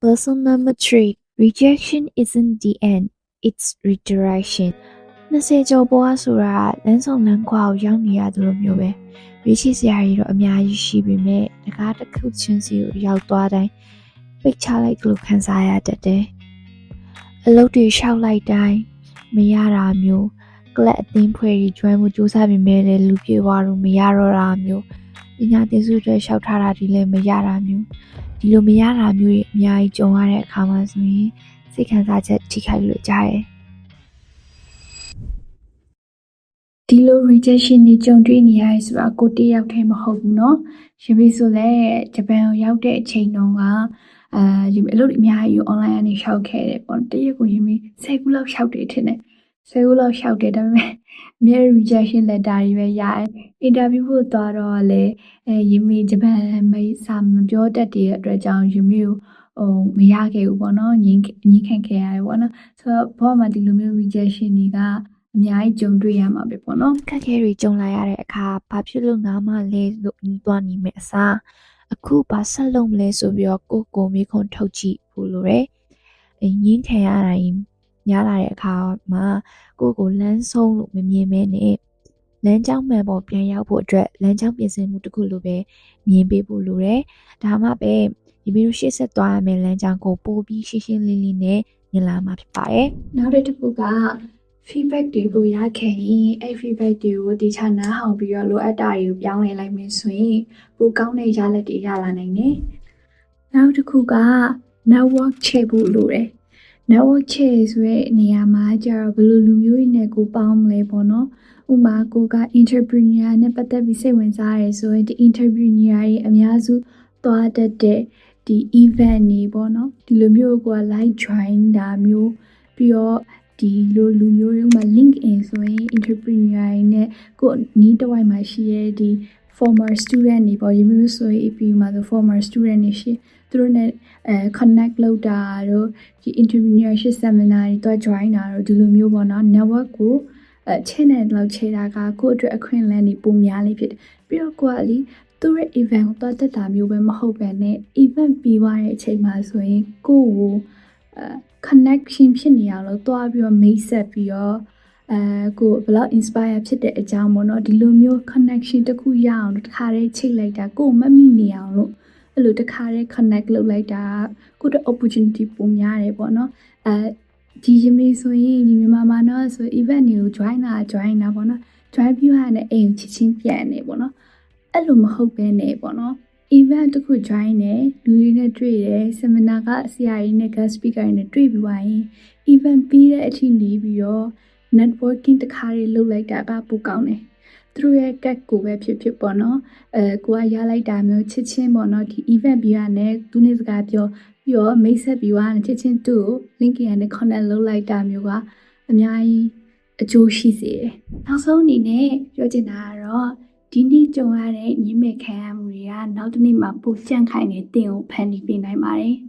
Lesson number three rejection isn't the end, it's redirection. 20ကျော်ပွားဆိုတာလမ်းဆောင်လမ်းခွာကိုရောက်နေရတယ်လို့မျိုးပဲရွေးချယ်စရာတွေတော့အများကြီးရှိပေမဲ့တကားတစ်ခုချင်းစီကိုရောက်သွားတိုင်းပိတ်ချလိုက်လို့ခံစားရတတ်တယ်အလုပ်တွေရှောက်လိုက်တိုင်းမရတာမျိုးကလပ်အသင်းဖွဲ့ကြီးကျွမ်းမှုစူးစမ်းပေမဲ့လည်းလူပြေသွားလို့မရတော့တာမျိုး ပညာသင်စုတွေရှောက်ထားတာဒီလည်းမရတာမျိုးဒီလိုမရတာမျိုးတွေအများကြီးကြုံရတဲ့အခါမှာဆိုရင်စိတ်ခံစားချက်ထိခိုက်လို့ကြတယ် ဒီလို rejection တွေကြုံတွေ့နေရတယ်ဆိုတာကိုတည်းရောက်ထဲမဟုတ်ဘူးเนาะရှင်ပြီးဆိုလဲဂျပန်ကိုရောက်တဲ့အချိန်တုန်းကအာဒီအလုပ်တွေအများကြီး online ကနေရှောက်ခဲ့တယ်ပေါ့တရက်ကိုရင်ပြီး10ခုလောက်ရှောက်တယ်ထင်တယ် 10ခုလောက်ရှောက်တယ်ဒါပေမဲ့အများ rejection letter တွေပဲရတယ် interview ဖို့သွားတော့လေအဲရင်ပြီးဂျပန်မိတ်စာမပြောတတ်တဲ့အတွက်ကြောင့်ရင်ပြီးဟိုမရခဲ့ဘူးပေါ့နော်ညင်ညင်ခံခဲ့ရတယ်ပေါ့နော်ဆိုတော့ဘောမှာဒီလိုမျိုး rejection တွေကအများကြီးကြုံတွေ့ရမှာပဲပေါ့နော်ခက်ခဲတွေကြုံလာရတဲ့အခါဘာဖြစ်လို့ငါမှလဲလို့ညီးသွားနေမယ်အစားအခုဘာဆက်လုပ်မလဲဆိုပြီးတော့ကိုယ့်ကိုယ်မိခွန်းထုတ်ကြည့်ဖို့လိုတယ်။အငင်းခံရတိုင်း ညားလာတဲ့အခါမှာကိုယ့်ကိုယ်လမ်းဆုံးလို့မမြင်မဲနဲ့လမ်းကြောင်းမှန်ပေါ်ပြန်ရောက်ဖို့အတွက်လမ်းကြောင်းပြင်ဆင်မှုတစ်ခုလိုပဲမြင်ပေးဖို့လိုတယ်။ဒါမှပဲဒီဗီဒီယိုရှေ့ဆက်သွားရမယ့်လမ်းကြောင်းကိုပို့ပြီးရှင်းရှင်းလင်းလင်းနဲ့မြင်လာမှာဖြစ်ပါတယ်။နောက်တစ်ခုက feedback တွေကိုရခဲ့ရင်အဲ့ feedback တွေကိုတခြားနားဟောင်ပြီးတော့လိုအပ်တာတွေကိုပြောင်းလဲလိုက်မယ်ဆိုရင်ပိုကောင်းတဲ့ရလဒ်တွေရလာနိုင်တယ်။နောက်တစ်ခုက network ချဲ့ဖို့လိုတယ်။ network ချဲ့ဆိုတဲ့နေရာမှာကျတော့ဘယ်လိုလူမျိုးတွေနဲ့ကိုပေါင်းမလဲပေါ့နော်။ဥပမာကိုက entrepreneur နဲ့ပတ်သက်ပြီးစိတ်ဝင်စားရဲဆိုရင်ဒီ entrepreneur တွေအများစုသွားတတ်တဲ့ဒီ event တွေပေါ့နော်။ဒီလိုမျိုးကိုက live join တာမျိုးပြီးတော့ဒီလိုလူမျိုးတွေမှာ LinkedIn ဆိုရင် entrepreneur တွေနဲ့ကိုယ်နီးတစ်ဝိုက်မှာရှိတဲ့ဒီ former student တွေပေါ့ရေမျိုးဆိုရင် APU မှာဆို former student တွေရှိသူတို့နဲ့အဲ connect လုပ်တာတို့ဒီ entrepreneurship seminar တွေတွား join တာတို့ဒီလိုမျိုးပေါ့နော် network ကိုအဲချဲ့နေတော့ချဲ့တာကကိုယ့်အတွက်အခွင့်အလမ်းတွေပိုများလေးဖြစ်တယ်ပြီးတော့ကိုကလေသူရဲ့ event ကိုတွားတက်တာမျိုးပဲမဟုတ်ပဲね event ပြီးသွားတဲ့အချိန်မှာဆိုရင်ကိုယ့်ကိုအဲ connection ဖြစ်နေအောင်လို့တွားပြီးတော့မိတ်ဆက်ပြီးတော့ အဲကိုဘယ်လောက် inspire ဖြစ်တဲ့အကြောင်းပေါ့နော်ဒီလိုမျိုး connection တစ်ခုရအောင်လို့တခါတည်းချိတ်လိုက်တာကိုယ်မမိနေအောင်လို့အဲ့လိုတခါတည်း connect လုပ်လိုက်တာကိုယ့်အတွက် opportunity ပိုများတယ်ပေါ့နော်အဲဒီရမေးဆိုရင်ဒီမြန်မာမှာတော့ဆို event တွေကို join တာ join တာပေါ့နော် join ပြီးရတဲ့အိမ်ချစ်ချင်းပြန်နေပေါ့နော်အဲ့လိုမဟုတ်ဘဲနဲ့ပေါ့နော် event တစ်ခု join တယ်လူတွေနဲ့တွေ့တယ် seminar ကဆရာကြီးနဲ့ guest speaker တွေနဲ့တွေ့ပြီးသွားရင် event ပြီးတဲ့အထိနေပြီးတော့ networking တစ်ခါလေးလုပ်လိုက်တာကပိုကောင်းတယ်သူတို့ရဲ့ cat ကိုပဲဖြစ်ဖြစ်ပေါ့နော်အဲကိုကရလိုက်တာမျိုးချစ်ချင်းပေါ့နော်ဒီ event ပြီးရတဲ့သူနဲ့စကားပြောပြီးတော့မိတ်ဆက်ပြီးသွားတယ်ချစ်ချင်းသူ့ကို LinkedIn နဲ့ connect လုပ်လိုက်တာမျိုးကအများကြီးအကျိုးရှိစေတယ်နောက်ဆုံးအနေနဲ့ပြောချင်တာကတော့ဒီနေ့ကြုံရတဲ့ညင်မဲ့ခံရမှုတွေကနောက်တစ်နေ့မှာပိုကြန့်ခိုင်တဲ့တင်ကိုဖန်တီးပေးနိုင်ပါတယ်။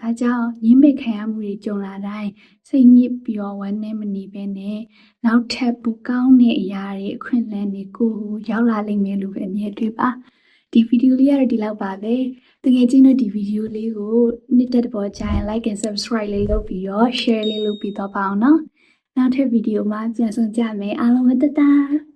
ဒါကြောင့်ညင်မဲ့ခံရမှုတွေကြုံလာတိုင်းစိတ်ညစ်ပြီးတော့ဝမ်းနည်းမနေဘဲနဲ့နောက်ထပ်ပူကောင်းတဲ့အရာတွေအခွင့်အလမ်းတွေကိုရောက်လာလိမ့်မယ်လို့ပဲအမြဲတွေ့ပါ။ဒီဗီဒီယိုလေးကတော့ဒီလောက်ပါပဲ။တကယ်ချင်းတို့ဒီဗီဒီယိုလေးကိုနှစ်သက်တဲ့ပေါ်ကြရင် like and subscribe လေးလုပ်ပြီးတော့ share လေးလုပ်ပြီးတော့ပါအောင်နော်။နောက်ထပ်ဗီဒီယိုမှာပြန်ဆုံကြမယ်အားလုံးပဲတတား